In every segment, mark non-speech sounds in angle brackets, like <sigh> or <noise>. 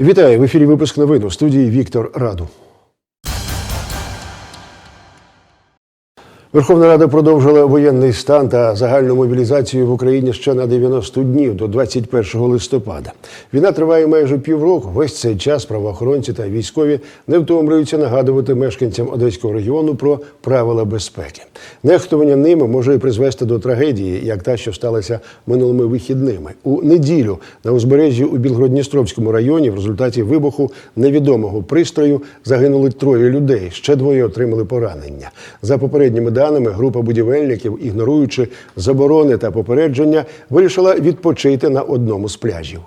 Вітаю в ефірі. Випуск новин у студії Віктор Раду. Верховна Рада продовжила воєнний стан та загальну мобілізацію в Україні ще на 90 днів до 21 листопада. Війна триває майже півроку. Весь цей час правоохоронці та військові не втомлюються нагадувати мешканцям Одеського регіону про правила безпеки. Нехтування ними може і призвести до трагедії, як та, що сталася минулими вихідними. У неділю на узбережжі у Білгородністровському районі в результаті вибуху невідомого пристрою загинули троє людей. Ще двоє отримали поранення. За попередніми даними, група будівельників, ігноруючи заборони та попередження, вирішила відпочити на одному з пляжів.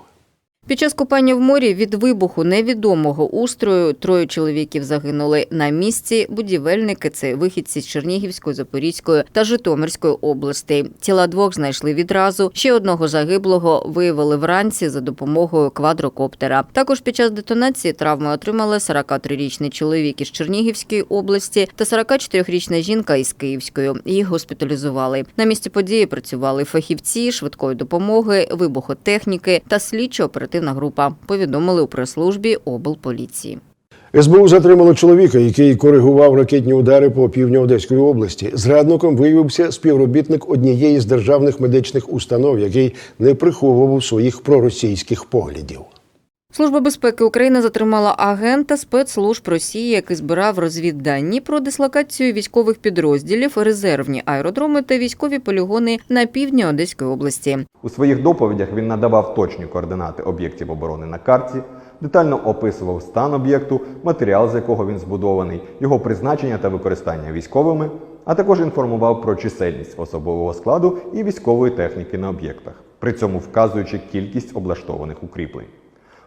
Під час купання в морі від вибуху невідомого устрою троє чоловіків загинули на місці. Будівельники це вихідці з Чернігівської, Запорізької та Житомирської областей. Тіла двох знайшли відразу. Ще одного загиблого виявили вранці за допомогою квадрокоптера. Також під час детонації травми отримали 43-річний чоловік із Чернігівської області та 44-річна жінка із Київської. Їх госпіталізували. На місці події працювали фахівці швидкої допомоги, вибухотехніки та слідчо-оперативна група. Повідомили у прес-службі облполіції. СБУ затримало чоловіка, який коригував ракетні удари по півдню Одеської області. Зрадником виявився співробітник однієї з державних медичних установ, який не приховував своїх проросійських поглядів. Служба безпеки України затримала агента спецслужб Росії, який збирав розвіддані про дислокацію військових підрозділів, резервні аеродроми та військові полігони на півдні Одеської області. У своїх доповідях він надавав точні координати об'єктів оборони на карті, детально описував стан об'єкту, матеріал, з якого він збудований, його призначення та використання військовими, а також інформував про чисельність особового складу і військової техніки на об'єктах, при цьому вказуючи кількість облаштованих укріплень.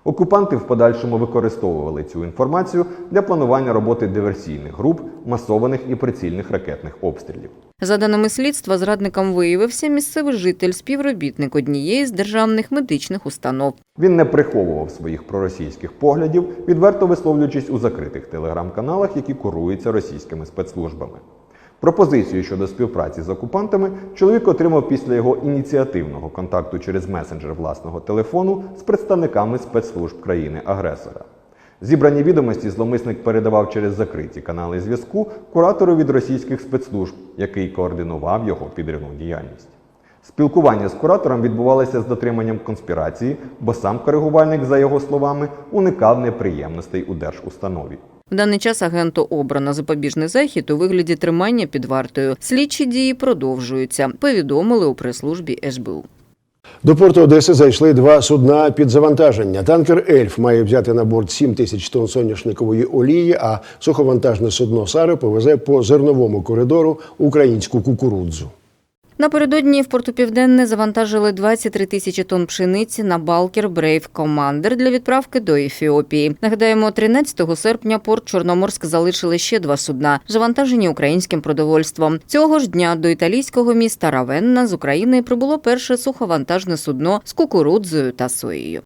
Окупанти в подальшому використовували цю інформацію для планування роботи диверсійних груп, масованих і прицільних ракетних обстрілів. За даними слідства, зрадником виявився місцевий житель, співробітник однієї з державних медичних установ. Він не приховував своїх проросійських поглядів, відверто висловлюючись у закритих телеграм-каналах, які куруються російськими спецслужбами. Пропозицію щодо співпраці з окупантами чоловік отримав після його ініціативного контакту через месенджер власного телефону з представниками спецслужб країни-агресора. Зібрані відомості зловмисник передавав через закриті канали зв'язку куратору від російських спецслужб, який координував його підривну діяльність. Спілкування з куратором відбувалося з дотриманням конспірації, бо сам коригувальник, за його словами, уникав неприємностей у держустанові. В даний час агенту обрано запобіжний захід у вигляді тримання під вартою. Слідчі дії продовжуються. Повідомили у прес-службі СБУ. До порту Одеси зайшли два судна під завантаження. Танкер Ельф має взяти на борт 7 тисяч тонн соняшникової олії, а суховантажне судно Сари повезе по зерновому коридору українську кукурудзу. Напередодні в порту Південне завантажили 23 тисячі тонн пшениці на балкер Брейв Командер для відправки до Ефіопії. Нагадаємо, 13 серпня порт Чорноморськ залишили ще два судна, завантажені українським продовольством. Цього ж дня до італійського міста Равенна з України прибуло перше суховантажне судно з кукурудзою та соєю.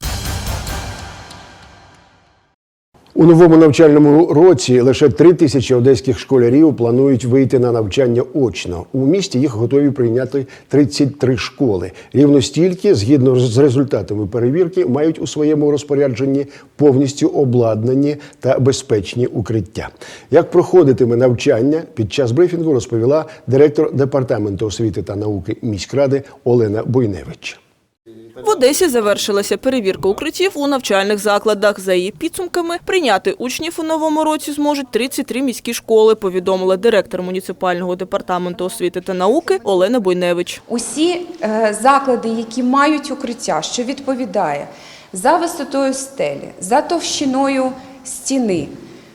У новому навчальному році лише три тисячі одеських школярів планують вийти на навчання очно. У місті їх готові прийняти 33 школи. Рівно стільки, згідно з результатами перевірки, мають у своєму розпорядженні повністю обладнані та безпечні укриття. Як проходитиме навчання під час брифінгу, розповіла директор департаменту освіти та науки міськради Олена Бойневич. В Одесі завершилася перевірка укриттів у навчальних закладах. За її підсумками, прийняти учнів у новому році зможуть 33 міські школи, повідомила директор муніципального департаменту освіти та науки Олена Бойневич. Усі е, заклади, які мають укриття, що відповідає за висотою стелі, за товщиною стіни,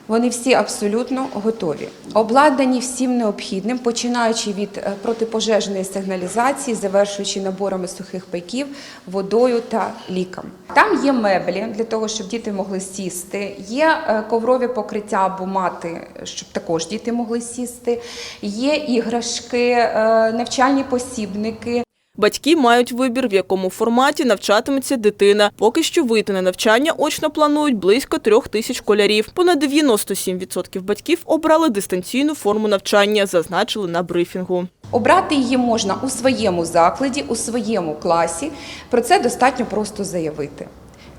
вони всі абсолютно готові. Обладнані всім необхідним, починаючи від е, протипожежної сигналізації, завершуючи наборами сухих пайків, водою та ліками. Там є меблі для того, щоб діти могли сісти. Є е, коврові покриття або мати, щоб також діти могли сісти. Є іграшки, е, навчальні посібники. Батьки мають вибір, в якому форматі навчатиметься дитина. Поки що вийти на навчання очно планують близько трьох тисяч школярів. Понад 97% батьків обрали дистанційну форму навчання, зазначили на брифінгу. Обрати її можна у своєму закладі, у своєму класі. Про це достатньо просто заявити.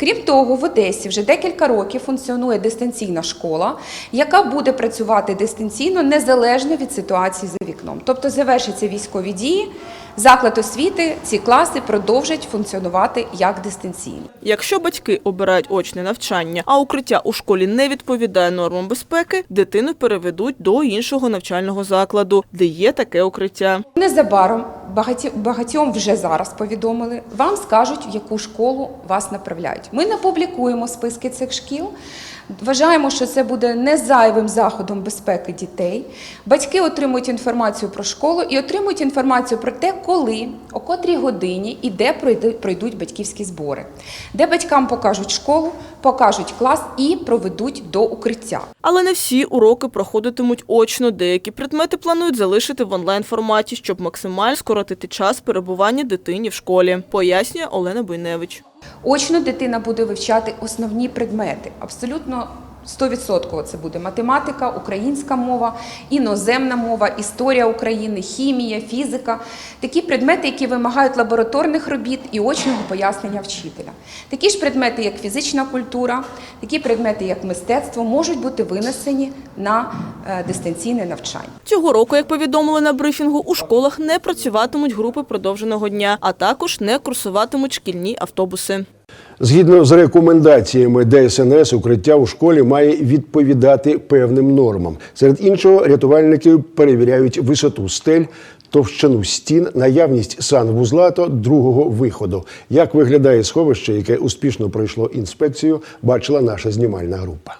Крім того, в Одесі вже декілька років функціонує дистанційна школа, яка буде працювати дистанційно незалежно від ситуації за вікном. Тобто завершаться військові дії, заклад освіти, ці класи продовжать функціонувати як дистанційні. Якщо батьки обирають очне навчання, а укриття у школі не відповідає нормам безпеки, дитину переведуть до іншого навчального закладу, де є таке укриття. Незабаром багатьом вже зараз повідомили, вам скажуть, в яку школу вас направляють. Ми не публікуємо списки цих шкіл. Вважаємо, що це буде не зайвим заходом безпеки дітей. Батьки отримують інформацію про школу і отримують інформацію про те, коли, о котрій годині і де пройдуть батьківські збори, де батькам покажуть школу, покажуть клас і проведуть до укриття. Але не всі уроки проходитимуть очно. Деякі предмети планують залишити в онлайн форматі, щоб максимально скоротити час перебування дитині в школі, пояснює Олена Буйневич. Очно дитина буде вивчати основні предмети. Абсолютно 100% це буде математика, українська мова, іноземна мова, історія України, хімія, фізика. Такі предмети, які вимагають лабораторних робіт і очного пояснення вчителя. Такі ж предмети, як фізична культура, такі предмети, як мистецтво, можуть бути винесені на е, дистанційне навчання. Цього року, як повідомили на брифінгу, у школах не працюватимуть групи продовженого дня, а також не курсуватимуть шкільні автобуси. Згідно з рекомендаціями ДСНС, укриття у школі має відповідати певним нормам. Серед іншого, рятувальники перевіряють висоту стель, товщину стін, наявність санвузла та другого виходу. Як виглядає сховище, яке успішно пройшло інспекцію, бачила наша знімальна група.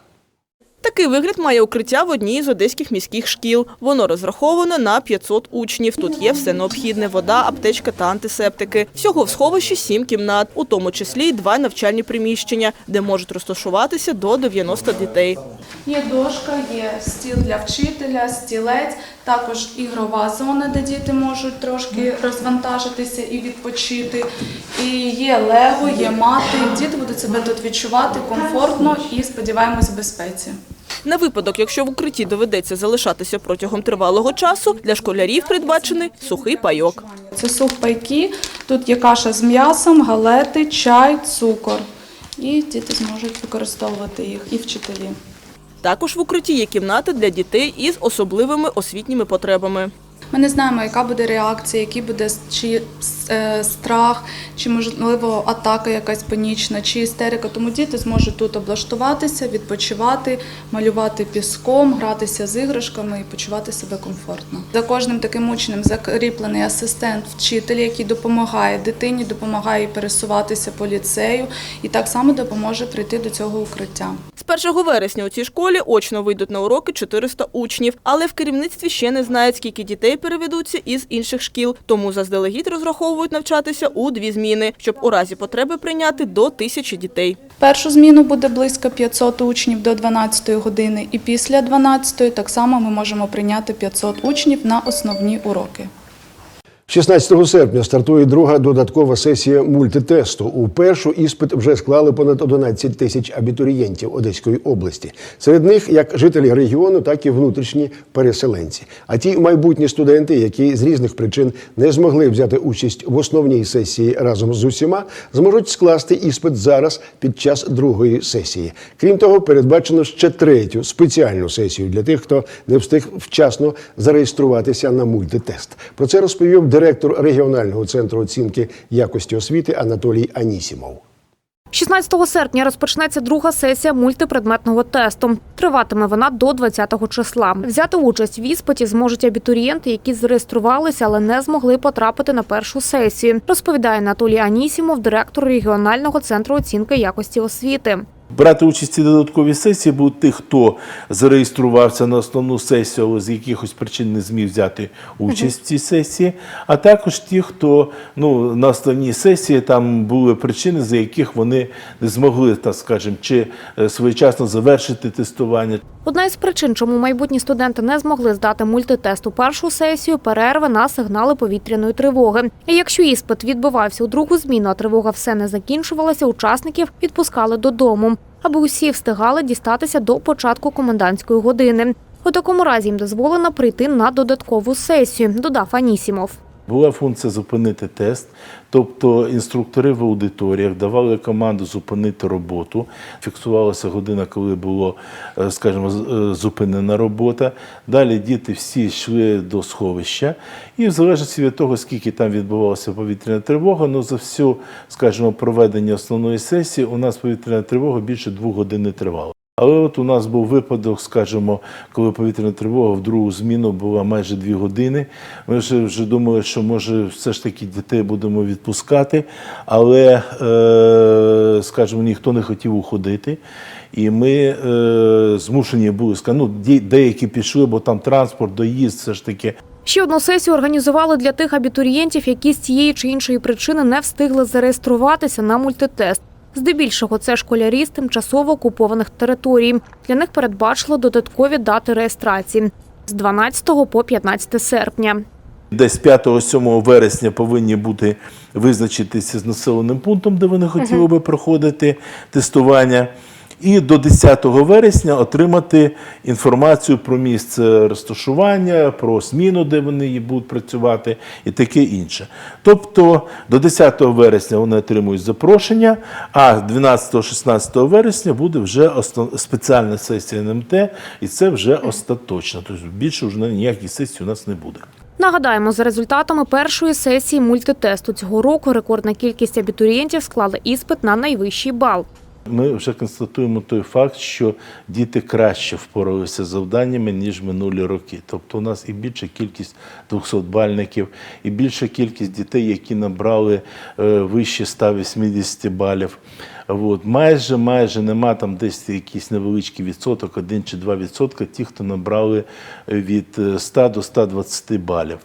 Такий вигляд має укриття в одній з одеських міських шкіл. Воно розраховане на 500 учнів. Тут є все необхідне – вода, аптечка та антисептики. Всього в сховищі сім кімнат, у тому числі й два навчальні приміщення, де можуть розташуватися до 90 дітей. Є дошка, є стіл для вчителя, стілець, також ігрова зона, де діти можуть трошки розвантажитися і відпочити. І є лего, є мати. Діти будуть себе тут відчувати комфортно і сподіваємось в безпеці. На випадок, якщо в укритті доведеться залишатися протягом тривалого часу, для школярів передбачений сухий пайок. Це сухпайки, тут є каша з м'ясом, галети, чай, цукор. І діти зможуть використовувати їх і вчителі. Також в укритті є кімнати для дітей із особливими освітніми потребами. Ми не знаємо, яка буде реакція, який буде чи е, страх, чи можливо атака якась панічна, чи істерика. Тому діти зможуть тут облаштуватися, відпочивати, малювати піском, гратися з іграшками і почувати себе комфортно. За кожним таким учнем закріплений асистент вчителя, який допомагає дитині, допомагає пересуватися по ліцею, і так само допоможе прийти до цього укриття. З 1 вересня у цій школі очно вийдуть на уроки 400 учнів, але в керівництві ще не знають, скільки дітей переведуться із інших шкіл, тому заздалегідь розраховують навчатися у дві зміни, щоб у разі потреби прийняти до тисячі дітей. Першу зміну буде близько 500 учнів до 12 години, і після 12 так само ми можемо прийняти 500 учнів на основні уроки. 16 серпня стартує друга додаткова сесія мультитесту. У першу іспит вже склали понад 11 тисяч абітурієнтів Одеської області. Серед них як жителі регіону, так і внутрішні переселенці. А ті майбутні студенти, які з різних причин не змогли взяти участь в основній сесії разом з усіма, зможуть скласти іспит зараз під час другої сесії. Крім того, передбачено ще третю спеціальну сесію для тих, хто не встиг вчасно зареєструватися на мультитест. Про це розповів директор регіонального центру оцінки якості освіти Анатолій Анісімов. 16 серпня розпочнеться друга сесія мультипредметного тесту. Триватиме вона до 20 числа. Взяти участь в іспиті зможуть абітурієнти, які зареєструвалися, але не змогли потрапити на першу сесію. Розповідає Анатолій Анісімов, директор регіонального центру оцінки якості освіти. Брати участь у цій додатковій сесії будуть ті, хто зареєструвався на основну сесію, але з якихось причин не зміг взяти участь в цій сесії, а також ті, хто ну, на основній сесії там були причини, за яких вони не змогли, так скажемо, чи е, своєчасно завершити тестування, Одна із причин, чому майбутні студенти не змогли здати мультитест у першу сесію, перерви на сигнали повітряної тривоги. І якщо іспит відбувався у другу зміну, а тривога все не закінчувалася, учасників відпускали додому, аби усі встигали дістатися до початку комендантської години. У такому разі їм дозволено прийти на додаткову сесію, додав Анісімов. Була функція зупинити тест, тобто інструктори в аудиторіях давали команду зупинити роботу. Фіксувалася година, коли було, е, скажімо, е, зупинена робота. Далі діти всі йшли до сховища, і в залежності від того, скільки там відбувалася повітряна тривога, ну за всю, скажімо, проведення основної сесії у нас повітряна тривога більше двох годин не тривала. Але от у нас був випадок, скажімо, коли повітряна тривога в другу зміну була майже дві години. Ми вже, вже думали, що може все ж таки дітей будемо відпускати, але, е, скажімо, ніхто не хотів уходити. І ми е, змушені були ну, деякі пішли, бо там транспорт, доїзд, все ж таки. Ще одну сесію організували для тих абітурієнтів, які з тієї чи іншої причини не встигли зареєструватися на мультитест. Здебільшого це школярі з тимчасово окупованих територій. Для них передбачили додаткові дати реєстрації з 12 по 15 серпня. Десь 5-7 вересня повинні бути визначитися з населеним пунктом, де вони хотіли би проходити тестування. І до 10 вересня отримати інформацію про місце розташування, про зміну, де вони будуть працювати, і таке інше. Тобто до 10 вересня вони отримують запрошення, а 12-16 вересня буде вже спеціальна сесія НМТ, і це вже остаточно. Тобто більше вже ніяких сесій у нас не буде. Нагадаємо, за результатами першої сесії мультитесту цього року рекордна кількість абітурієнтів склали іспит на найвищий бал. Ми вже констатуємо той факт, що діти краще впоралися з завданнями, ніж минулі роки. Тобто у нас і більша кількість 200-бальників, і більша кількість дітей, які набрали е, вище 180 балів. От. Майже, майже нема там десь якийсь невеличкий відсоток, 1 чи 2 відсотка, ті, хто набрали від е, 100 до 120 балів.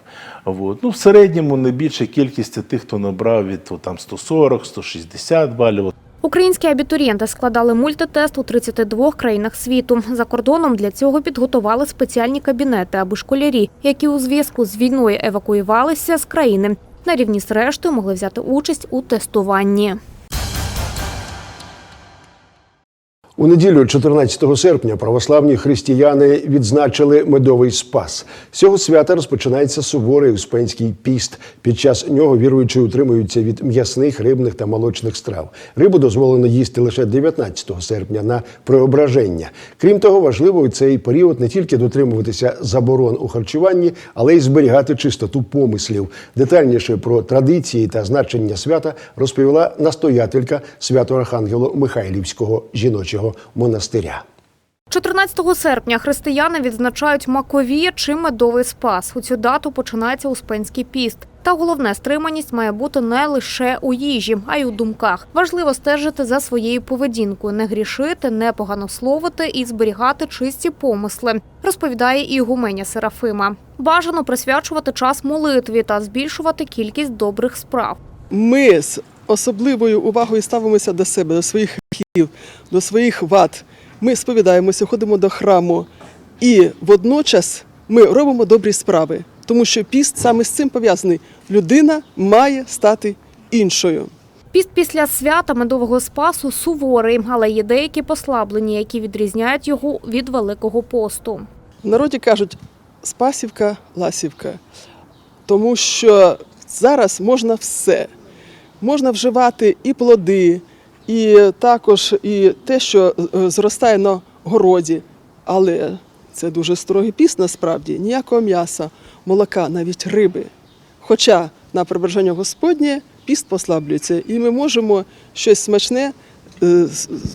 От. Ну, в середньому найбільша кількість тих, хто набрав від там, 140, 160 балів. Українські абітурієнти складали мультитест у 32 країнах світу. За кордоном для цього підготували спеціальні кабінети, аби школярі, які у зв'язку з війною евакуювалися з країни, на рівні з рештою могли взяти участь у тестуванні. У неділю, 14 серпня, православні християни відзначили медовий спас. З цього свята розпочинається суворий успенський піст. Під час нього віруючі утримуються від м'ясних, рибних та молочних страв. Рибу дозволено їсти лише 19 серпня на преображення. Крім того, важливо у цей період не тільки дотримуватися заборон у харчуванні, але й зберігати чистоту помислів. Детальніше про традиції та значення свята розповіла настоятелька Свято-Архангело Михайлівського жіночого монастиря. 14 серпня християни відзначають Маковія чи медовий спас. У цю дату починається Успенський піст. Та головне стриманість має бути не лише у їжі, а й у думках. Важливо стежити за своєю поведінкою, не грішити, не поганословити і зберігати чисті помисли, розповідає Ігуменя Серафима. Бажано присвячувати час молитві та збільшувати кількість добрих справ. ми з особливою увагою ставимося до себе, до своїх гріхів, до своїх вад. Ми сповідаємося, ходимо до храму, і водночас ми робимо добрі справи, тому що піст саме з цим пов'язаний. Людина має стати іншою. Піст після свята медового спасу суворий, але є деякі послаблення, які відрізняють його від Великого посту. В народі кажуть спасівка, ласівка, тому що зараз можна все. Можна вживати і плоди, і також і те, що е, зростає на городі. Але це дуже строгий піст насправді, ніякого м'яса, молока, навіть риби. Хоча на преображення Господнє піст послаблюється, і ми можемо щось смачне е,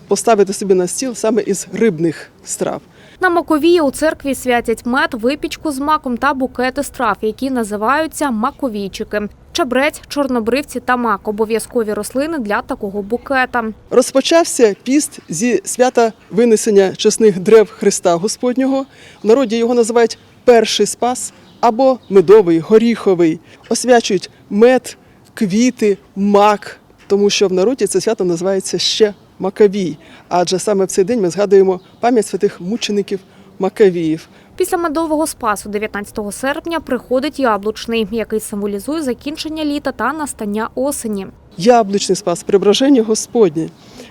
поставити собі на стіл саме із рибних страв. На Маковії у церкві святять мед, випічку з маком та букети страв, які називаються маковійчики. Чебрець, чорнобривці та мак обов'язкові рослини для такого букета. Розпочався піст зі свята винесення чесних древ Христа Господнього. В народі його називають перший спас або медовий, горіховий. Освячують мед, квіти, мак, тому що в народі це свято називається ще Макавій. Адже саме в цей день ми згадуємо пам'ять святих мучеників Макавіїв. Після медового спасу 19 серпня приходить яблучний, який символізує закінчення літа та настання осені. Яблучний спас, преображення Господнє,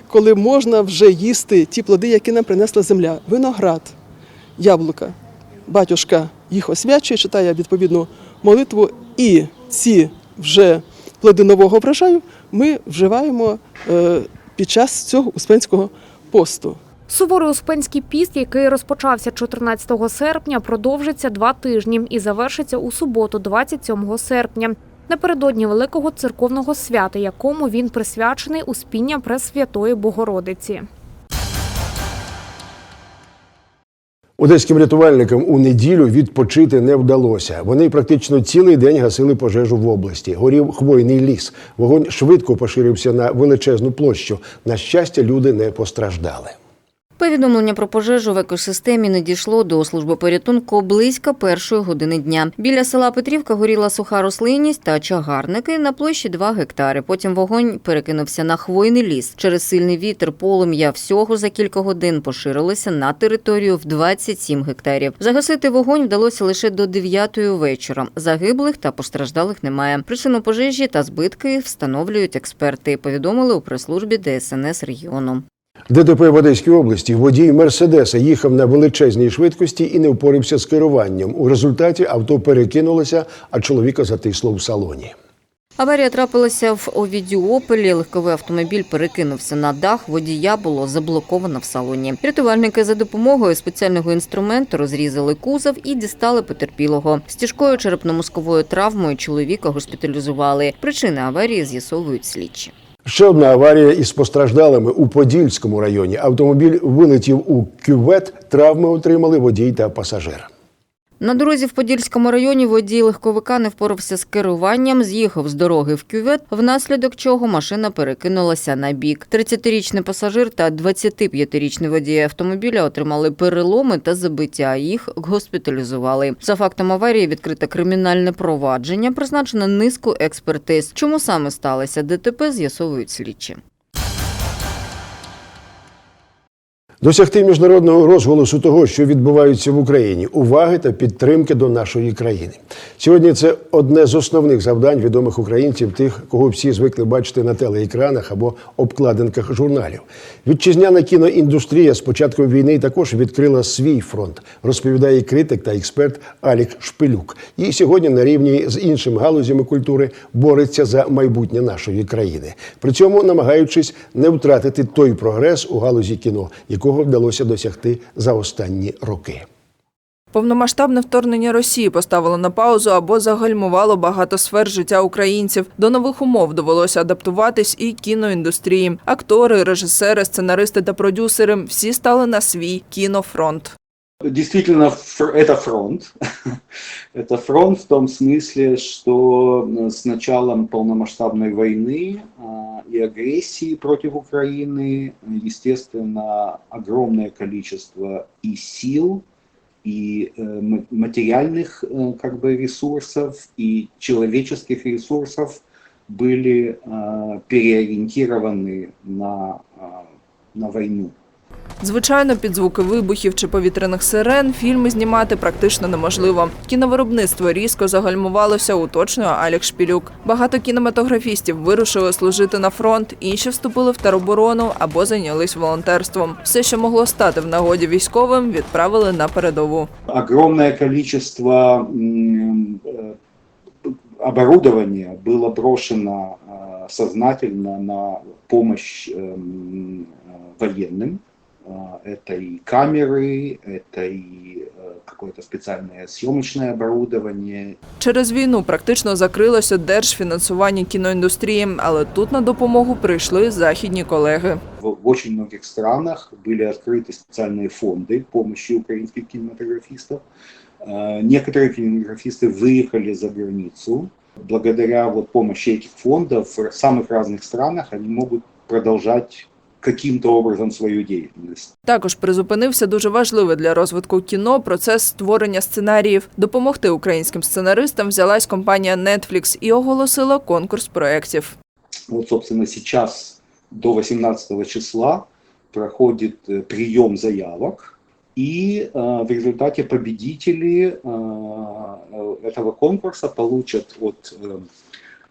коли можна вже їсти ті плоди, які нам принесла земля, виноград, яблука. Батюшка їх освячує, читає відповідну молитву І ці вже плоди нового врожаю ми вживаємо е, під час цього успенського посту. Суворий успенський піст, який розпочався 14 серпня, продовжиться два тижні і завершиться у суботу, 27 серпня. Напередодні великого церковного свята, якому він присвячений успіння Пресвятої Богородиці. Одеським рятувальникам у неділю відпочити не вдалося. Вони практично цілий день гасили пожежу в області. Горів хвойний ліс. Вогонь швидко поширився на величезну площу. На щастя, люди не постраждали. Повідомлення про пожежу в екосистемі не дійшло до служби порятунку близько першої години дня. Біля села Петрівка горіла суха рослинність та чагарники на площі 2 гектари. Потім вогонь перекинувся на хвойний ліс. Через сильний вітер полум'я всього за кілька годин поширилося на територію в 27 гектарів. Загасити вогонь вдалося лише до 9 вечора. Загиблих та постраждалих немає. Причину пожежі та збитки встановлюють експерти. Повідомили у прес-службі ДСНС регіону. ДТП в Одеській області водій Мерседеса їхав на величезній швидкості і не впорався з керуванням. У результаті авто перекинулося, а чоловіка затисло в салоні. Аварія трапилася в Овідіополі. Легковий автомобіль перекинувся на дах. Водія було заблоковано в салоні. Рятувальники за допомогою спеціального інструменту розрізали кузов і дістали потерпілого. З тяжкою черепно-мозковою травмою чоловіка госпіталізували. Причини аварії з'ясовують слідчі. Ще одна аварія із постраждалими у Подільському районі. Автомобіль вилетів у кювет. Травми отримали водій та пасажир. На дорозі в Подільському районі водій легковика не впорався з керуванням, з'їхав з дороги в кювет, внаслідок чого машина перекинулася на бік. 30-річний пасажир та 25-річний водій автомобіля отримали переломи та забиття. Їх госпіталізували. За фактом аварії відкрите кримінальне провадження, призначено низку експертиз. Чому саме сталося ДТП, з'ясовують слідчі. Досягти міжнародного розголосу того, що відбувається в Україні, уваги та підтримки до нашої країни. Сьогодні це одне з основних завдань відомих українців, тих, кого всі звикли бачити на телеекранах або обкладинках журналів. Вітчизняна кіноіндустрія з початком війни також відкрила свій фронт, розповідає критик та експерт Алік Шпилюк. І сьогодні на рівні з іншими галузями культури бореться за майбутнє нашої країни, при цьому намагаючись не втратити той прогрес у галузі кіно, якого вдалося досягти за останні роки. Повномасштабне вторгнення Росії поставило на паузу або загальмувало багато сфер життя українців. До нових умов довелося адаптуватись і кіноіндустрії. Актори, режисери, сценаристи та продюсери всі стали на свій кінофронт. Действительно, это фронт. <laughs> это фронт в том смысле, что э, с началом полномасштабной войны а, и агрессии против Украины, естественно, огромное количество и сил, и э, ма- материальных э, как бы ресурсов, и человеческих ресурсов были э, переориентированы на, э, на войну. Звичайно, під звуки вибухів чи повітряних сирен фільми знімати практично неможливо. Кіновиробництво різко загальмувалося, уточнює Алік Шпілюк. Багато кінематографістів вирушили служити на фронт, інші вступили в тероборону або зайнялись волонтерством. Все, що могло стати в нагоді військовим, відправили на передову. огромное количество м, э, оборудования было брошено э, сознательно на помощь эм, э, военным. Э, Это и камеры, это и э, какое-то специальное съемочное оборудование, Через війну практично закрилося держфінансування кіноіндустрії, але тут на допомогу прийшли західні колеги. В в очень многих странах были открыты специальные фонды помощи украинских кинематографистов. Э, Некоторые кинематографисты выехали за границу. Благодаря вот помощи этих фондов в самых разных странах они могут продолжать каким-то образом свою деятельность. Також призупинився дуже важливий для розвитку кіно процес створення сценаріїв. Допомогти українським сценаристам взялась компанія Netflix і оголосила конкурс проєктів. Вот, собственно, сейчас до 18 числа проходит э, прием заявок, и э, в результате победители э, э, этого конкурса получат от, э,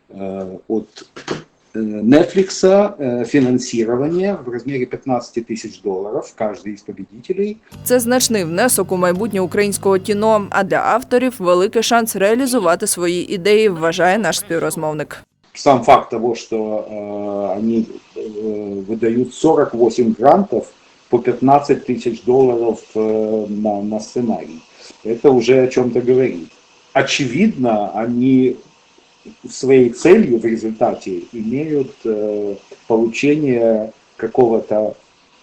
э, от э, Netflix э, финансирование в размере 15 тысяч долларов каждый из победителей. Це значний внесок у майбутнє українського кіно, а для авторів великий шанс реалізувати свої ідеї, вважає наш співрозмовник. Сам факт того, что э, они э, выдают 48 грантов по 15 тысяч долларов э, на, на сценарий, это уже о чем-то говорит. Очевидно, они своей целью в результате имеют э, получение какого-то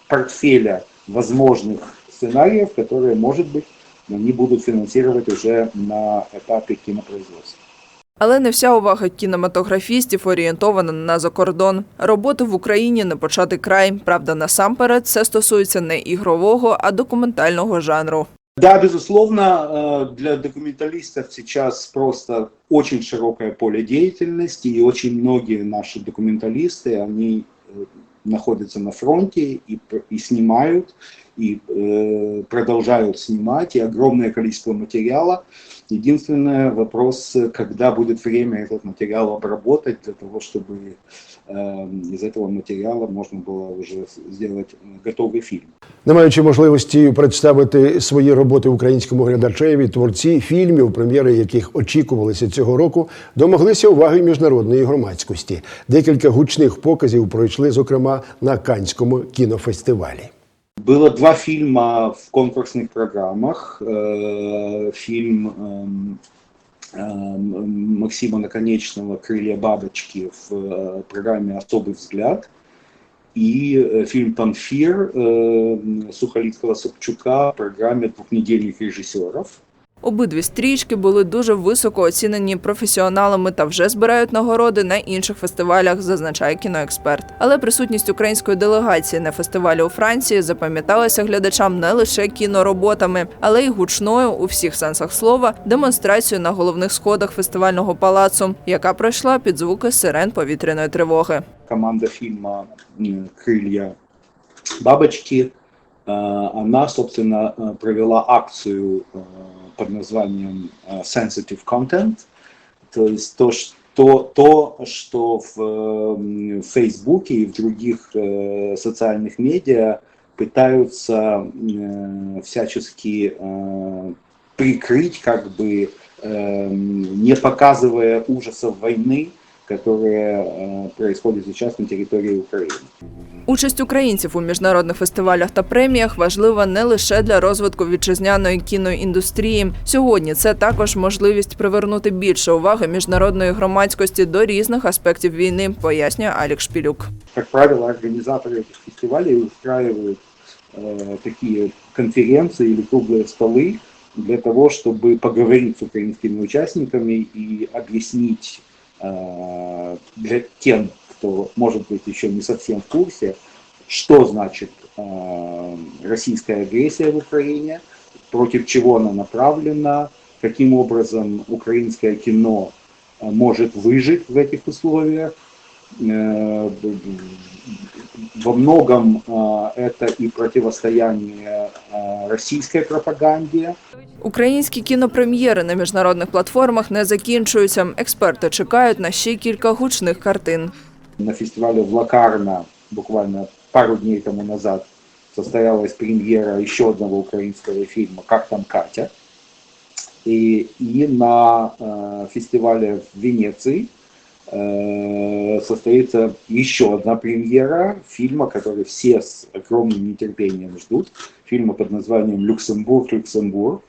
портфеля возможных сценариев, которые, может быть, они будут финансировать уже на этапе кинопроизводства. Але не вся увага кінематографістів орієнтована на закордон. Роботи в Україні не почати край. Правда, насамперед це стосується не ігрового, а документального жанру. Да, безусловно, э, для документалистов сейчас просто очень широкое поле деятельности, и очень многие наши документалисты, они э, находятся на фронте и, п- и снимают, и э, продолжают снимать, и огромное количество материала. Единственный вопрос, э, когда будет время этот материал обработать для того, чтобы э, из этого материала можно было уже сделать э, готовый фильм. Не маючи можливості представити свої роботи українському глядачеві, творці фільмів, прем'єри яких очікувалися цього року, домоглися уваги міжнародної громадськості. Декілька гучних показів пройшли, зокрема, на Канському кінофестивалі. Было два фильма в конкурсных программах. Э, Фильм эм, эм, Максима Наконечного «Крылья бабочки» в э, программе «Особый взгляд». И э, фильм «Панфир» э, Сухолицкого Собчука в программе «Двухнедельных режиссеров». Обидві стрічки були дуже високо оцінені професіоналами та вже збирають нагороди на інших фестивалях, зазначає кіноексперт. Але присутність української делегації на фестивалі у Франції запам'яталася глядачам не лише кінороботами, але й гучною у всіх сенсах слова демонстрацією на головних сходах фестивального палацу, яка пройшла під звуки сирен повітряної тривоги. команда фильма м, «Крылья бабочки», э, она, собственно, э, провела акцию э, под названием э, Sensitive Content, то есть то, что, то, что в Фейсбуке и в других э, социальных медиа пытаются э, всячески прикрыть, как бы не показывая ужасов войны, которая э, происходит сейчас на территории Украины. Участь українців у міжнародних фестивалях та преміях важлива не лише для розвитку вітчизняної кіноіндустрії. Сьогодні це також можливість привернути більше уваги міжнародної громадськості до різних аспектів війни, пояснює Алік Шпілюк. Как правило, организаторы этих фестивалей устраивают э, такие конференции или круглые столы для того, чтобы поговорить с украинскими участниками и объяснить э, для тем, кто, может быть, еще не совсем в курсе, что значит э, российская агрессия в Украине, против чего она направлена, каким образом украинское кино э, может выжить в этих условиях. Э, б- б- Во многом э, это и противостояние э, российской пропаганде, Українські кінопрем'єри на міжнародних платформах не закінчуються. Експерти чекають на ще кілька гучних картин. на фестивале в Лакарно буквально пару дней тому назад состоялась премьера еще одного украинского фильма «Как там Катя». И, и на э, фестивале в Венеции э, состоится еще одна премьера фильма, который все с огромным нетерпением ждут. Фильма под названием «Люксембург, Люксембург»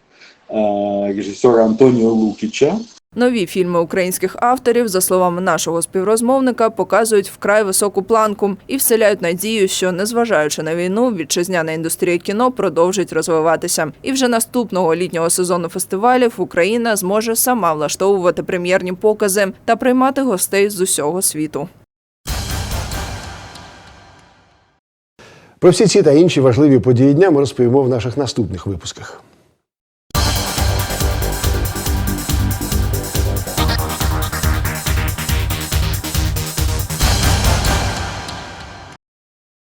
э, режиссера Антонио Лукича. Нові фільми українських авторів, за словами нашого співрозмовника, показують вкрай високу планку і вселяють надію, що незважаючи на війну, вітчизняна індустрія кіно продовжить розвиватися. І вже наступного літнього сезону фестивалів Україна зможе сама влаштовувати прем'єрні покази та приймати гостей з усього світу. Про всі ці та інші важливі події дня ми розповімо в наших наступних випусках.